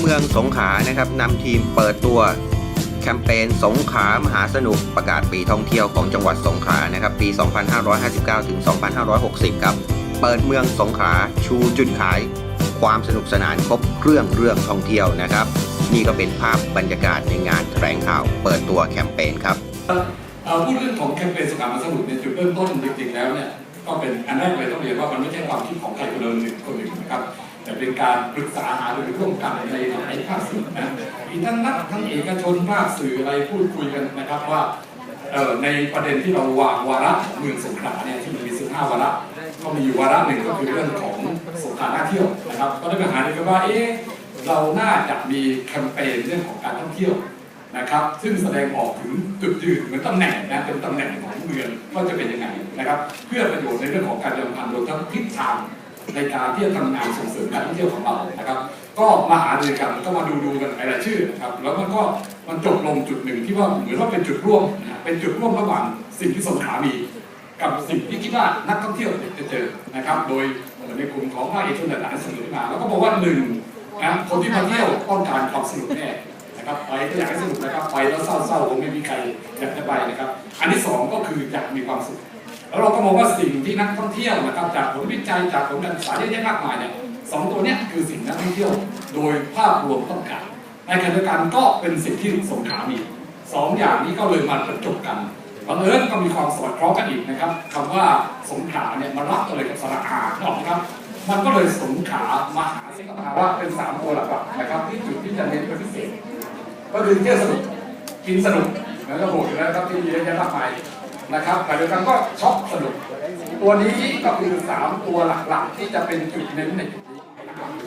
เมืองสงขลานะครับนำทีมเปิดตัวแคมเปญสงขลามหาสนุกประกาศปีท่องเที่ยวของจังหวัดสงขลานะครับปี 2559 ถึง 2560 ครับ เปิดเมืองสงขลาชูจุดขาย ความสนุกสนานครบเครื่องเรื่องท่องเที่ยวนะครับ นี่ก็เป็นภาพบรรยากาศในงานแถลงข่าว เปิดตัวแคมเปญครับเอ่อพูดเรื่องของแคมเปญสงครามมาสนุกเนี่ยจุดเริ่มต้นจริงๆแล้วเนี่ยก็เป็นอันแรกเลยต้องเรียนว่ามันไม่ใช่ความคิดของใครคนใดหนึ่งคนหนึ่งนะครับ เป็นการปรึกษาหารือร่วมกันในหลายภาคส่วนนะมีทั้งนักทั้งเอกชนภาคสื่ออะไรพูดคุยกันนะครับว่าในประเด็นที่เราวางวาระเมืองสงขลาเนี่ยที่มันมี 15 วาระก็มีอยู่วาระหนึ่งก็คือเรื่องของสงขลาน่าเที่ยวนะครับ ก็ได้ไปหารือกันว่าเอ๊ะเราน่าจะมีแคมเปญเรื่องของการท่องเที่ยวนะครับ ซึ่งแสดงออกถึงจุดยืนเหมือนตำแหน่งนะเป็นตำแหน่งของเมืองว่าจะเป็นยังไงนะครับ เพื่อประโยชน์ในเรื่องของการเดินทางโดยทั้งทิศทาง ในการที่จะทำงานส่งเสริมการท่องเที่ยวของเรานะครับ ก็มาหารือกันก็มาดูดูกันรายชื่อนะครับแล้วมันก็มันจบลงจุดหนึ่งที่ว่าเหมือนว่าเป็นจุดร่วมนะเป็นจุดร่วมระหว่างสิ่งที่สงขามีกับสิ่งที่คิดว่านักท่องเที่ยวจะเจอนะครับ โดยในกลุ่มของภาคเอกชนต่างๆเสนอมาแล้วก็บอกว่าหนึ่งนะคนที่มาเที่ยวต้องการความสนุกแน่นะครับไปก็อยากให้สนุกนะครับไปแล้วเศร้าๆคงไม่มีใครอยากจะไปนะครับ อันที่สองก็คืออยากมีความสุข แล้วเราก็มองว่าสิ่งที่นักท่องเที่ยวนะครับจากผลวิจัยจากผลการศึกษาเยอะแยะมากมายเนี่ยสองตัวนี้คือสิ่งนักท่องเที่ยวโดยภาพรวมต้องการในขณะเดียวกันก็เป็นสิ่งที่สงขามีสองอย่างนี้ก็เลยมาประจบกันบังเอิญก็มีความสอดคล้องกันอีกนะครับคำว่าสงขาเนี่ยมารับกันเลยกับสระอาถูกไหมครับ มันก็เลยสงขามหาสิงหาว่าเป็นสามตัวหลักๆนะครับ ที่จุดที่จะเน้นเป็นพิเศษ ก็คือเที่ยวสนุกกินสนุกแล้วก็โหดแล้วนะครับที่เยอะแยะมากมาย นะครับแต่เดียวกันก็ช็อปสนุก ตัวนี้ก็คือสามตัวหลักๆ ที่จะเป็นจุดเน้นในจุดนี้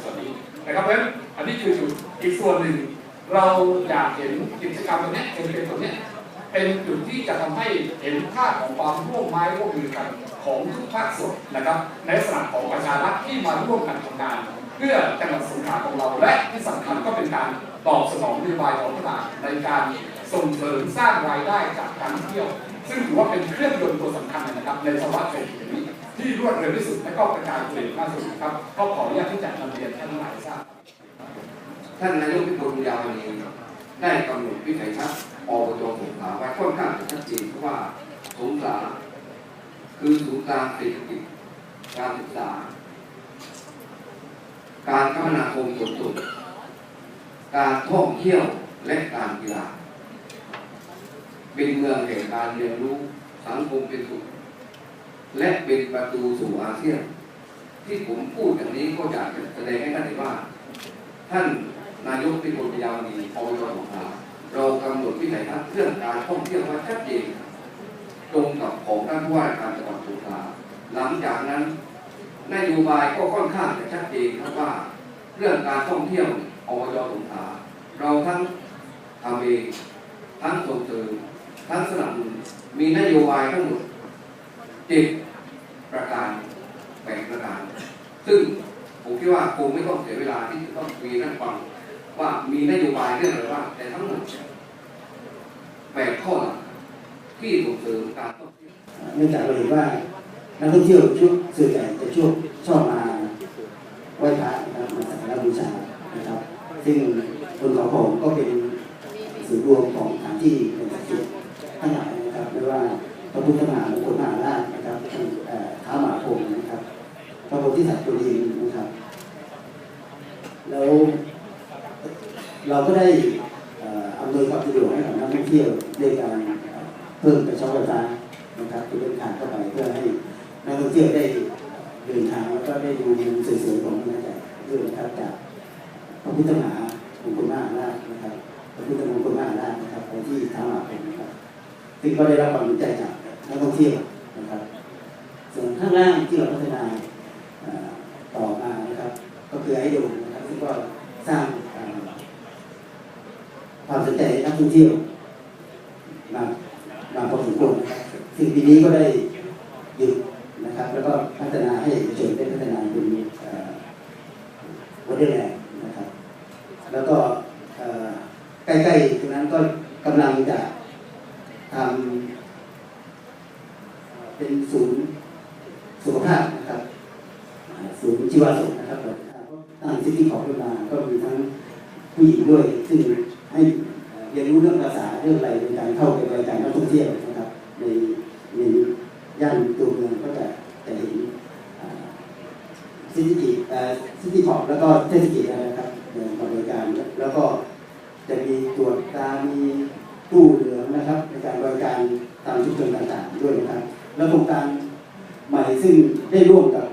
ส่วนนี้นะครับเพราะฉะนั้นอันนี้คือจุดอีกส่วนหนึ่ง เราอยากเห็นกิจกรรมตัวนี้เป็นเป็นตัวนี้เป็นจุดที่จะทำให้เห็นภาพของความร่วมไม้ร่วมมือกันของทุกภาคส่วนนะครับในลักษณะของประชารัฐที่มาร่วมกันทำงาน เพื่อจังหวัดสงขลาของเราและที่สำคัญก็เป็นการตอบสนองนโยบายของรัฐบาลในการส่งเสริมสร้างรายได้จากการท่องเที่ยว ซึ่งถือว่าเป็นเครื่องยนต์ตัวสำคัญนะครับในภาวะเศรษฐกิจนี้ที่รวดเร็วที่สุดและก็กระจายตัวมากที่สุดครับก็ขออนุญาตที่จะนำเรียนท่านหลายทราบท่านนายกพิบูลยาวนีได้กำหนดวิสัยทัศน์อบจสงขลาไว้ค่อนข้างชัดเจนเพราะว่าสงขลาคือศูนย์กลางเศรษฐกิจการศึกษา การคมนาคมขนส่งการท่องเที่ยวและการกีฬา เป็นเมืองแห่งการเรียนรู้สังคมเป็นสุขและเป็นประตูสู่อาเซียน ที่ผมพูดอย่างนี้ก็อยากจะแสดงให้ท่านเห็นว่า ท่านนายกเป็นคนพยาวดีอบจสงขลาเรากำหนดวิสัยทัศน์เรื่องการท่องเที่ยวไว้ชัดเจนตรงกับของท่านผู้ว่าราชการจังหวัดสงขลาหลังจากนั้นนโยบายก็ค่อนข้างจะชัดเจนครับว่า เรื่องการท่องเที่ยวอบจสงขลาเราทั้งทำเองทั้งส่งเสริม ทั้งสนับสนุนมีนโยบายทั้งหมดเจ็ดประการแปดประการ ซึ่งผมคิดว่าคงไม่ต้องเสียเวลาที่จะต้องคุยนั่งฟังว่ามีนโยบายเรื่องอะไรบ้างแต่ทั้งหมดแปดข้อหลักที่ส่งเสริมการท่องเที่ยวเนื่องจากเราเห็นว่านักท่องเที่ยวช่วงส่วนใหญ่จะช่วงชอบมาไหว้พระนะครับมาสักการะบูชานะครับ ซึ่งคนเขาผมก็เป็นศูนย์รวมของสถานที่ พุทธมหามงคลมหาราชนะครับท่านท้าวมหาพรมนะครับพระโพธิสัตว์ตัวเองนะครับแล้วเราก็ได้อำนวยความสะดวกให้กับนักท่องเที่ยวด้วยการเพิ่มกระช้าไฟฟ้านะครับคือเป็นการเข้าไปเพื่อให้นักท่องเที่ยวได้เดินทางแล้วก็ได้ดูมุมสวยๆของเมืองจากด้วยนะครับจากพระพุทธมหามงคลมหาราชนะครับพระพุทธมงคลมหาราชนะครับไปที่ท้าวหาพรมนะครับซึ่งก็ได้รับความสนใจจาก นักท่องเที่ยวนะครับ ส่วนข้างล่างที่เราพัฒนาต่อมานะครับ ก็คือไอโดมนะครับซึ่งก็สร้างความสนใจให้นักท่องเที่ยวมามาพอสมควรซึ่งปีนี้ก็ได้หยุดนะครับ แล้วก็พัฒนาให้เอกชนได้พัฒนาเป็นวันเดอร์แลนด์นะครับ แล้วก็ใกล้ๆตรงนั้นก็กำลังจะทำเป็นศูนย์สุขภาพนะครับอ่าศูนย์ชีวสุขนะครับตั้งซิตี้ของขึ้นมาก็มีทั้ง ผู้หญิง ด้วยซึ่งให้เรียนรู้เรื่องภาษาเรื่องอะไรในการเข้าไปบริการนักท่องเที่ยวนะครับ ในในย่านตัวเมืองก็จะจะเห็นซิตี้ซิตี้พอปแล้วก็เทศกิจนะครับในบริการ แล้วก็จะมีตรวจตามีตู้เหลืองนะครับ ในการบริการตามชุมชนต่างๆด้วยนะครับ แล้วโครงการใหม่ซึ่งได้ร่วมกับ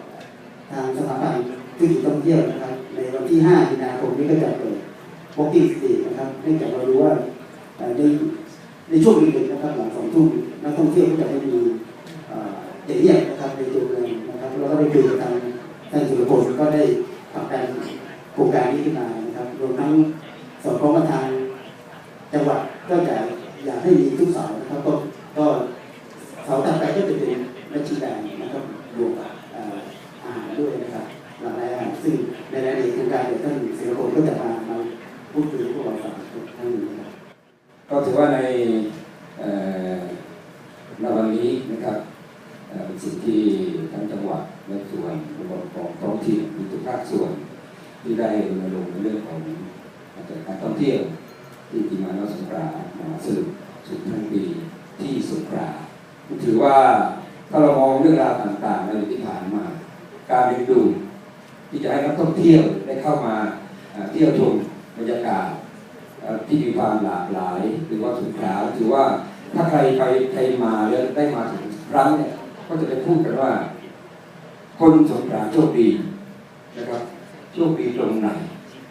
ทางสถาบันธุรกิจท่องเที่ยวนะครับ ในวันที่ 5 มีนาคมนี้ก็จะเปิด ปกติสตินะครับเนื่องจากเรารู้ว่าในในช่วงดึกๆนะครับหลังสองทุ่มนักท่องเที่ยวก็จะไม่มีเอ่อเด็กเรียกนะครับในตัวเมืองนะครับเราก็ได้คุยกับทางท่านสุรพลก็ได้ผลักดันโครงการนี้ขึ้นมานะครับรวมทั้งสอดคล้องกับทางจังหวัดก็จะอยากให้มีทุกเสานะครับก็ คส่วนที่ได้รณรงค์ในเรื่องของการท่องเที่ยวที่ทีมานเราสงขลามาสรุปสุดทั้งปีที่สงขลาถือว่าถ้าเรามองเรื่องราวต่างๆในที่ผ่านมา การดึงดูดที่จะให้นักท่องเที่ยวได้เข้ามาเที่ยวชมบรรยากาศที่มีความหลากหลายหรือว่าสงขลาถือว่าถ้าใครไปใครมาแล้วได้มาถึงครั้งเนี่ยก็จะได้พูดกันว่า คนสงขลาโชคดี นะครับโชคดีตรงไหน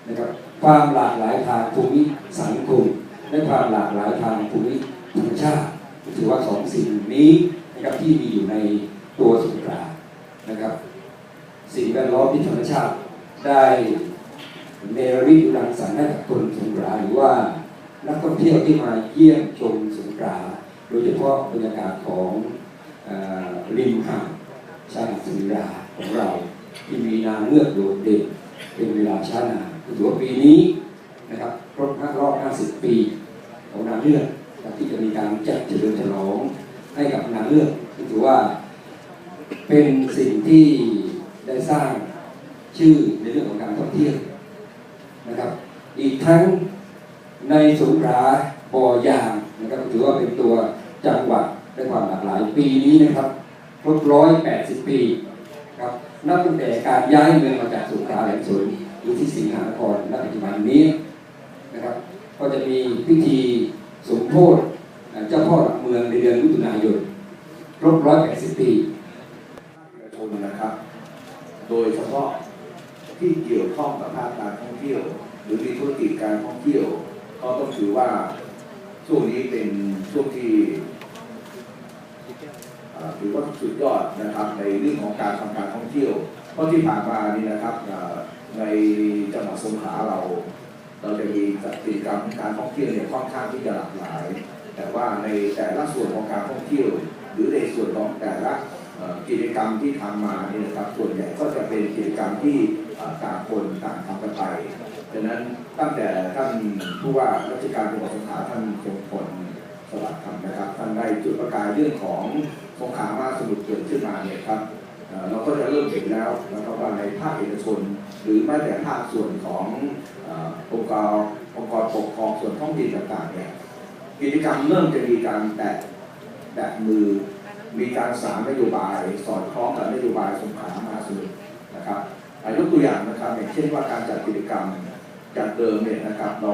นะครับความหลากหลายทางภูมิสังคม และความหลากหลายทางภูมิธรรมชาติถือว่าสองสิ่งนี้นะครับที่มีอยู่ในตัวสงขลานะครับ สิ่งแวดล้อมที่ธรรมชาติได้เนรมิตรังสรรค์ให้กับคนสงขลาหรือว่านักท่องเที่ยวที่มาเยี่ยมชมสงขลาโดยเฉพาะบรรยากาศของอริมหาดชายหาดสิริราของเรา ที่มีนางเงือกโดดเด่นเป็นเวลาช้านานถือว่าปีนี้นะครับครบรอบ 50 ปีของนางเงือกที่จะมีการจัดเฉลิมฉลองให้กับนางเงือกถือว่าเป็นสิ่งที่ได้สร้างชื่อในเรื่องของการท่องเที่ยวนะครับ อีกทั้งในสงขลาบ่อยางนะครับถือว่าเป็นตัวจังหวัดในความหลากหลายปีนี้นะครับครบร้อยแปดสิบปี นับตั้งแต่การย้ายเมืองมาจากสงขาแหลมสนอยู่ที่สิงหานครณปัจจุบันนี้นะครับ ก็จะมีพิธีสมโพธิเจ้าพ่อหลักเมืองในเดือนมิถุนายนครบร้อยแปดสิบปีประชาชนนะครับ โดยเฉพาะที่เกี่ยวข้องกับภาคการท่องเที่ยว หรือมีธุรกิจการท่องเที่ยว ก็ต้องถือว่าช่วงนี้เป็นช่วงที่ ถือว่าสุดยอดนะครับในเรื่องของการทำการท่องเที่ยว เพราะที่ผ่านมานี่นะครับในจังหวัดสงขลาเรา เราจะมีกิจกรรมการท่องเที่ยวเนี่ยค่อนข้างที่จะหลากหลาย แต่ว่าในแต่ละส่วนของการท่องเที่ยว หรือในส่วนของแต่ละกิจกรรมที่ทำมาเนี่ยนะครับส่วนใหญ่ก็จะเป็นกิจกรรมที่ต่างคนต่างทำกันไปดังนั้นตั้งแต่ท่านผู้ว่าราชการจังหวัดสงขลาท่านทรงพลสวัสดิ์คำนะครับท่านได้จุดประกายเรื่องของ สงขามาสมุทรเกิดขึ้นมาเนี่ยครับเราก็จะเริ่มเห็นแล้วนะครับว่าในภาคเอกชน หรือแม้แต่ภาคส่วนขององค์กรองค์กรปกครองส่วนท้องถิ่นต่างๆเนี่ยกิจกรรมเริ่มจะมีการแตะแตะมือมีการสารนโยบายสอดคล้องกับนโยบายสงขลามาสมุทรนะครับอะยกตัวอย่างนะครับอย่างเช่นว่าการจัดกิจกรรม จากเดิมเนี่ยนะครับเรา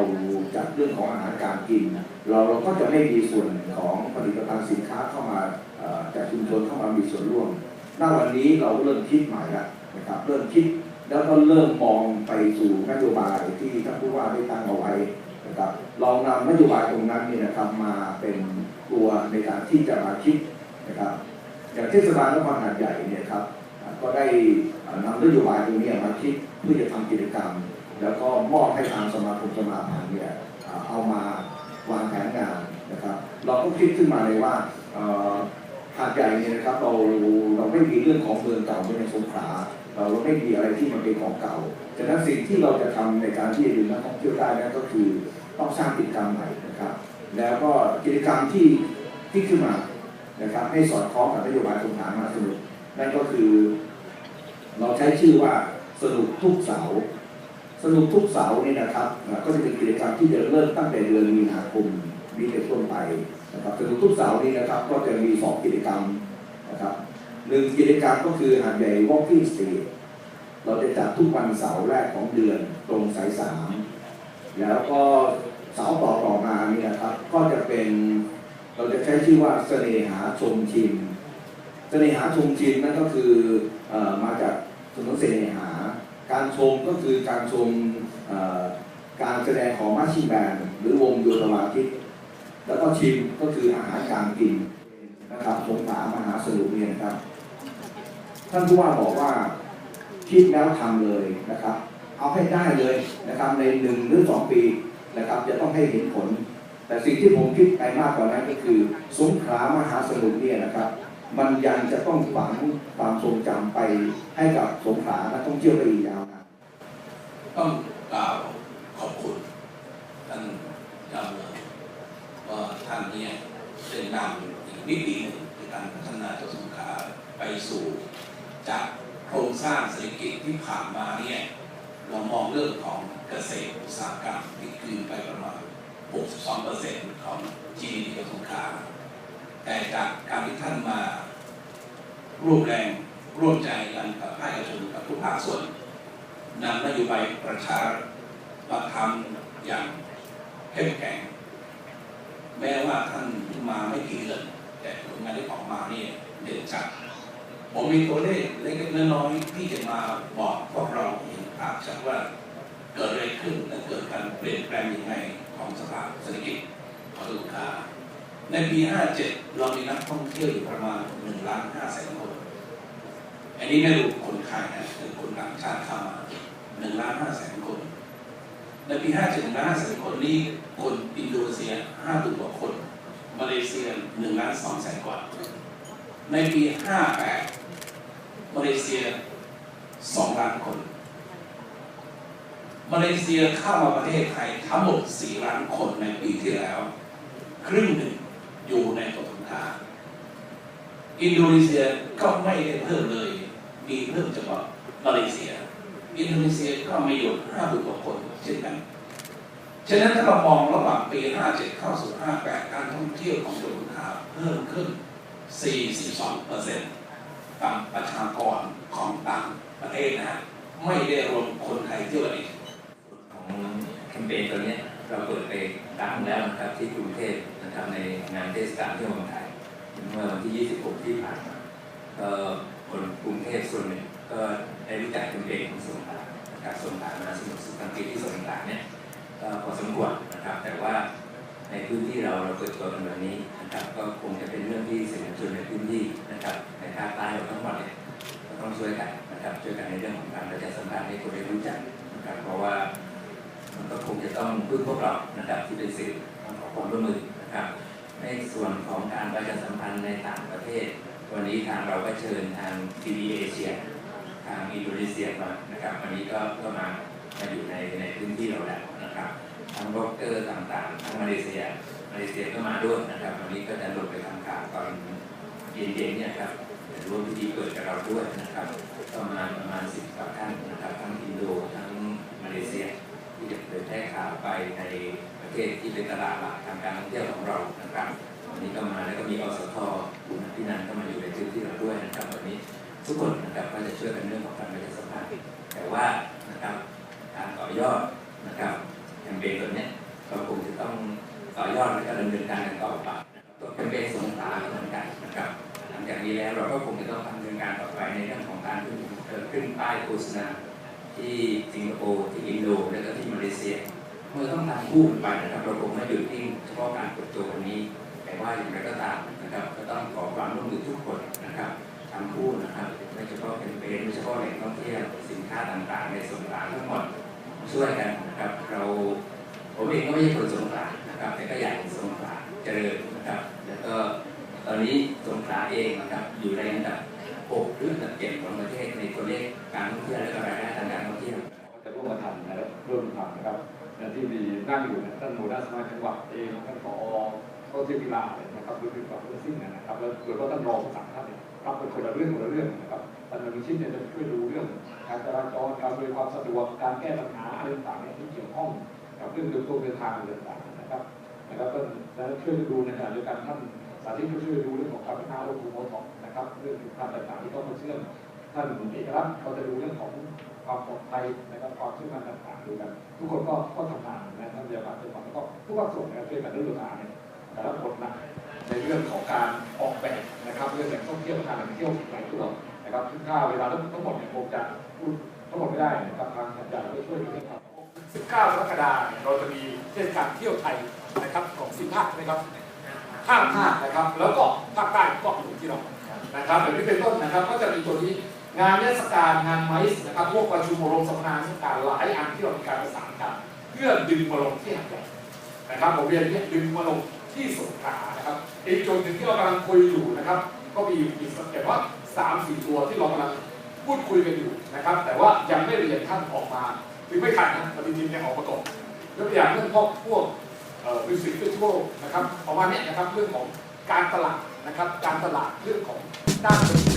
จัดเรื่องของอาหารการกิน เราเราก็จะไม่มีส่วนของผลิตภัณฑ์สินค้าเข้ามาจากชุมชนเข้ามามีส่วนร่วมณวันนี้เราเริ่มคิดใหม่แล้วนะครับเริ่มคิดแล้วก็เริ่มมองไปสู่นโยบายที่ท่านผู้ว่าได้ตั้งเอาไว้นะครับลองนำนโยบายตรงนั้นเนี่ยนะครับมาเป็นตัวในการที่จะมาคิดนะครับอย่างเทศบาลนครหาดใหญ่เนี่ยครับก็ได้อ่านำนโยบายตรงนี้มาคิดเพื่อจะทำกิจกรรม แล้วก็มอบให้ทางสมาคมสมาพันธ์เนี่ยเอามาวางแผนงานนะครับ เราก็คิดขึ้นมาเลยว่าเอ่อหาดใหญ่เนี่ยนะครับเราเราไม่มีเรื่องของเมืองเก่าในสงขลาเราไม่มีอะไรที่มันเป็นของเก่าฉะนั้นสิ่งที่เราจะทำในการที่จะดึงนักท่องเที่ยวได้นั่นก็คือต้องสร้างกิจกรรมใหม่นะครับ แล้วก็กิจกรรมที่ที่ขึ้นมานะครับ ให้สอดคล้องกับนโยบายสงขลามาสนุกนั่นก็คือ เราใช้ชื่อว่าสนุกทุกเสาร์ สนุกทุกเสาร์นี่นะครับก็จะเป็นกิจกรรมที่จะเริ่มตั้งแต่เดือนมีนาคมนี้เป็นต้นไปนะครับสนุกทุกเสาร์นี้นะครับก็จะมีสองกิจกรรมนะครับหนึ่งกิจกรรมก็คือหาดใหญ่ Walking Street เราจะจัดทุกวันเสาร์แรกของเดือนตรงสายสามแล้วก็เสาร์ต่อต่อมานี่นะครับ ก็จะเป็นเราจะใช้ชื่อว่าเสน่หาชมชิมเสน่หาชมชิมนั่นก็คือออมาจากถนนเสน่หา การชมก็คือการชมการแสดงของมาชิแบนหรือวงโยธวาทิตแล้วก็ชิมก็คืออาหารการกินนะครับสงขามหาสนุกเนี่ยนะครับ ท่านผู้ว่าบอกว่าคิดแล้วทำเลยนะครับ เอาให้ได้เลยนะครับในหนึ่งหรือสองปีนะครับ จะต้องให้เห็นผล แต่สิ่งที่ผมคิดไปมากกว่านั้นก็คือสงขามหาสนุกเนี่ยนะครับ มันยังจะต้องฝังความทรงจำไปให้กับสงขลานักท่องเที่ยวไปอีกยาวนานต้องกล่าวขอบคุณท่านเจ้าเมืองว่าท่านเนี่ยได้นนำอีกมิติหนึ่งในการพัฒนาจังหวัดสงขลาไปสู่จากโครงสร้างเศรษฐกิจที่ผ่านมาเนี่ยเรามองเรื่องของเกษตรอุตสาหกรรมที่คือไปประมาณ 62%ของ GDP ของสงขลา แต่จากการที่ท่านมาร่วมแรงร่วมใจกันกับภาคเอกชนกับทุกภาคส่วนนำนโยบายประชาประทำอย่างเข้มแข็ง แม้ว่าท่านมาไม่กี่เดือนแต่ผลงานที่ออกมาเนี่ยเด่นชัดผมมีตัวเลขเล็กๆน้อยๆที่จะมาบอกพวกเราเห็นภาพชัดว่าเกิดอะไรขึ้นและเกิดการเปลี่ยนแปลงยังไงของสภาพเศรษฐกิจของลูกค้า ในปี 57 เรามีนักท่องเที่ยวอยู่ประมาณ1ล้าน5แสนคน อันนี้ไม่รวมคนไทยนะคือคนต่างชาติเข้ามาหนึ่งล้านห้าแสนคน ในปีห้าเจ็ดหนึ่งล้านห้าแสนคนนี้คนอินโดนีเซียห้าตัวกว่าคน มาเลเซียหนึ่งล้านสองแสนกว่า ในปีห้าแปดมาเลเซียสองล้านคน มาเลเซียเข้ามาประเทศไทยทั้งหมดสี่ล้านคนในปีที่แล้ว ครึ่งหนึ่ง อยู่ในตัวสงขลาอินโดนีเซียก็ไม่ได้เพิ่มเลย มีเพิ่มเฉพาะมาเลเซีย อินโดนีเซียก็ไม่อยู่ห้าหมื่นกว่าคนเช่นกันฉะนั้นถ้าเรามองระหว่างปี 57 เข้าสู่ 58 การท่องเที่ยวของจังหวัดสงขลาเพิ่มขึ้น 42เปอร์เซ็นต์ตามประชากรของต่างประเทศนะฮะไม่ได้รวมคนไทยเที่ยวกันอีกของแคมเปญตัวเนี้ย เราเปิดไปครั้งแล้วนะครับที่กรุงเทพนะครับในงานเทศกาลเที่ยวเมืองไทยเมื่อวันที่ 26 ที่ผ่านมาก็คนกรุงเทพส่วนหนึ่งก็ได้รู้จักแคมเปญของสงขลานะครับสงขลามาสนุกสุขสันติที่สงขลาเนี่ยก็พอสมควรนะครับ แต่ว่าในพื้นที่เราเราเปิดตัวกันแบบนี้นะครับ ก็คงจะเป็นเรื่องที่สื่อมวลชนในพื้นที่นะครับ ในภาคใต้เราทั้งหมดเนี่ยก็ต้องช่วยกันนะครับช่วยกันในเรื่องของการประชาสัมพันธ์ให้คนได้รู้จักนะครับเพราะว่า ก็คงจะต้องพึ่งพวกเรานะครับที่เป็นสื่อต้องขอความร่วมมือนะครับในส่วนของการประชาสัมพันธ์ในต่างประเทศ วันนี้ทางเราก็เชิญทางทีวีเอเชียทางอินโดนีเซียมานะครับวันนี้ก็ก็มามาอยู่ในในพื้นที่เราแล้วนะครับทั้งบล็อกเกอร์ต่างๆทั้งมาเลเซียมาเลเซียก็มาด้วยนะครับวันนี้ก็จะลงไปทำข่าวตอนเย็นๆเนี่ยครับจะร่วมพิธีเปิดกับเราด้วยนะครับก็มาณประมาณสิบกว่าท่านนะครับทั้งอินโดทั้งมาเลเซีย ที่จะเผยแพร่ข่าวไปในประเทศที่เป็นตลาดหลักทางการท่องเที่ยวของเรานะครับวันนี้ก็มาแล้วก็มีอสทคุณพี่นันก็มาอยู่ในพื้นที่เราด้วยนะครับวันนี้ทุกคนนะครับก็จะช่วยกันเรื่องของการประชาสัมพันธ์แต่ว่านะครับการต่อยอดนะครับแคมเปญตัวเนี้ยเราคงจะต้องต่อยอดและก็ดำเนินการกันต่อไปตัวแคมเปญสงขลาก็เหมือนกันนะครับหลังจากนี้แล้วเราก็คงจะต้องดำเนินการต่อไปในเรื่องของการขึ้นขึ้นป้ายโฆษณา ที่สิงคโปร์ที่อินโดและก็ที่มาเลเซียเมื่อต้องทำคู่กันไปนะครับเราคงไม่หยุดที่เฉพาะการกดตัววันนี้ แต่ว่าอย่างไรก็ตามนะครับ ก็ต้องขอความร่วมมือทุกคนนะครับทำคู่นะครับไม่เฉพาะเป็นเป็นไม่เฉพาะแหล่งท่องเที่ยวสินค้าต่างๆ ในสงขลาทั้งหมดช่วยกันนะครับเราผมเองก็ไม่ใช่คนสงขลานะครับ แต่ก็อยากเห็นสงขลาเจริญนะครับ แล้วก็ตอนนี้สงขลาเองนะครับอยู่ในอันดับ 6หรืออันดับ7ของประเทศในตัวเลขการท่องเที่ยวและก็รายได้ทางการท่องเที่ยวจะร่วมมาทำนะครับร่วมทำนะครับและที่มีนั่งอยู่ท่านหัวหน้าสมาจังหวัดเองท่านผอก็ที่กีฬาเนี่ยนะครับหรือเป็นกับเรื่องสิ้นนะครับแล้วหรือว่าท่านรองสั่งท่านเนี่ยรับเป็นคนละเรื่องคนละเรื่องนะครับท่านอนุชิตเนี่ยจะช่วยดูเรื่องการจราจรการบริความสะดวกการแก้ปัญหาอะไรต่างๆเนี่ยที่เกี่ยวข้องกับเรื่องเดินตัวเดินทางอะไรต่างๆนะครับนะครับก็แล้วช่วยดูในขณะเดียวกันท่านสาธิตก็ช่วยดูเรื่องของการพัฒนาโลกภูมิทอ นะครับ เรื่องสินค้าต่างๆที่ต้องมาเชื่อมท่านเอกลักษณ์ก็จะดูเรื่องของความปลอดภัยนะครับความเชื่อมันต่างๆดูกัน ทุกคนก็ก็ทำงานนะท่านพยาบาลทุกคนแล้วก็ทุกภาคส่วนนะครับช่วยกันด้วยตัวเนี่ยแต่ละคนนะในเรื่องของการออกแบบนะครับเรื่องแหล่งท่องเที่ยวการแหล่งเที่ยวหลายตัวนะครับซึ่งถ้าเวลาทั้งหมดเนี่ยคงจะพูดทั้งหมดไม่ได้นะครับทางสัญญาก็ช่วยกันด้วยครับ19กรกฎาคมเนี่ยเราจะมีเทศกาลเที่ยวไทยนะครับของสิบภาคนะครับห้าภาคนะครับ แล้วก็ภาคใต้ก็อยู่ที่เรา นะครับแบบนี้เป็นต้นนะครับ ก็จะมีตัวนี้งานเทศกาลงานไมซ์นะครับพวกประชุมอบรมสัมมนาเทศกาลหลายอันที่เรามีการประสานกันเพื่อดึงมาลงที่หัดใหญ่นะครับผมเรียนเนี่ยดึงมาลงที่สงขลานะครับอีกจุดหนึ่งที่เรากำลังคุยอยู่นะครับ ก็มีอีกสักแต่ว่าสามสี่ตัวที่เรากำลังพูดคุยกันอยู่นะครับ แต่ว่ายังไม่เรียนท่านออกมาคือไม่ทันนะปฏิทินยังออกมาก่อนยกตัวอย่างเรื่องพวกพวกเอ่อมิวสิกเฟสติวัลนะครับประมาณเนี้ยนะครับเรื่องของการตลาด นะครับ การตลาดเรื่องของด้านดนตรี